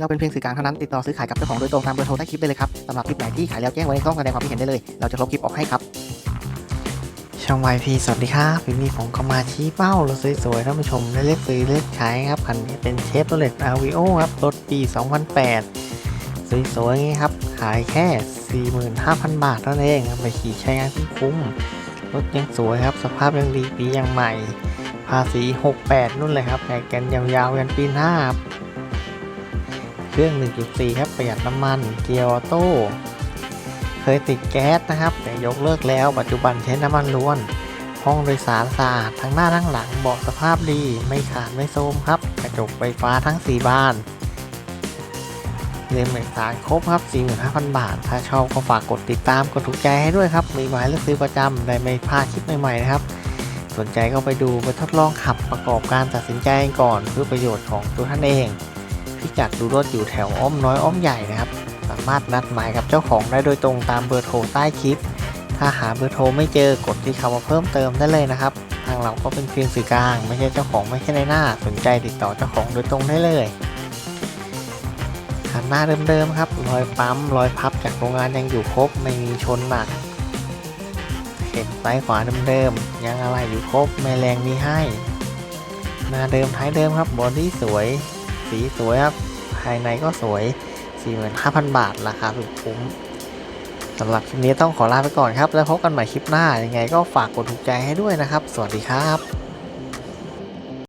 เราเป็นเพียงสื่อกลางเท่านั้นติดต่อซื้อขายกับเจ้าของโดยตรงตามเบอร์โทรใต้คลิปได้เลยครับสำหรับคลิปไหนที่ขายแล้วแจ้งไว้ในช่องแสดงความคิดเห็นได้เลย เราจะลบคลิปออกให้ครับ ช่อง YP สวัสดีครับวันนี้ผมก็มาชี้เป้ารถสวยๆท่านผู้ชมได้เลือกซื้อเลือกขายครับคันนี้เป็นเชฟโรเลตอาวิโอครับรถปี 2008 สวยๆอย่างนี้ครับขายแค่ 45,000 บาทเท่านั้นเองไปขี่ใช้งานที่คุ้มรถยังสวยครับสภาพยังดีปียังใหม่ ภาษี 68นู่นเลยครับแข่งกันยาวๆยันปีหน้าครับ เครื่อง 1.4 ครับ ประหยัดน้ำมัน เกียร์ออโต้ เคยติดแก๊สนะครับ แต่ยกเลิกแล้ว ปัจจุบันใช้น้ำมันล้วน ห้องโดยสารสะอาด ทั้งหน้าทั้งหลังเบาะสภาพดี ไม่ขาดไม่โทมครับ กระจกไฟฟ้าทั้ง 4 บานเรียนเอกสารครบครับ 45,000 บาท ถ้าชอบก็ฝากกดติดตาม กดถูกใจให้ด้วยครับ มีหมายเลือกซื้อประจำได้ไม่พลาดคลิปใหม่ๆนะครับ สนใจก็ไปดูไปทดลองขับประกอบการตัดสินใจก่อนเพื่อประโยชน์ของตัวท่านเอง พิกัดดูรถอยู่แถวอ้อมน้อยอ้อมใหญ่นะครับ สามารถนัดหมายกับเจ้าของได้โดยตรงตามเบอร์โทรใต้คลิป ถ้าหาเบอร์โทรไม่เจอกดที่คำว่าเพิ่มเติมได้เลยนะครับ ทางเราก็เป็นเพียงสื่อกลาง ไม่ใช่เจ้าของไม่ใช่ในหน้า สนใจติดต่อเจ้าของโดยตรงได้เลยคันหน้าเดิมๆครับรอยปั๊มรอยพับจากโรงงานยังอยู่ครบไม่มีชนหนักเข็มซ้ายขวาเดิมๆยังอะไรอยู่ครบไม่แรงมีให้หน้าเดิมท้ายเดิมครับบอดี้สวย สีสวยครับ ภายในก็สวย 45,000 บาท ราคาสุดคุ้มสำหรับคลิปนี้ต้องขอลาไปก่อนครับ แล้วพบกันใหม่คลิปหน้า ยังไงก็ฝากกดถูกใจให้ด้วยนะครับ สวัสดีครับ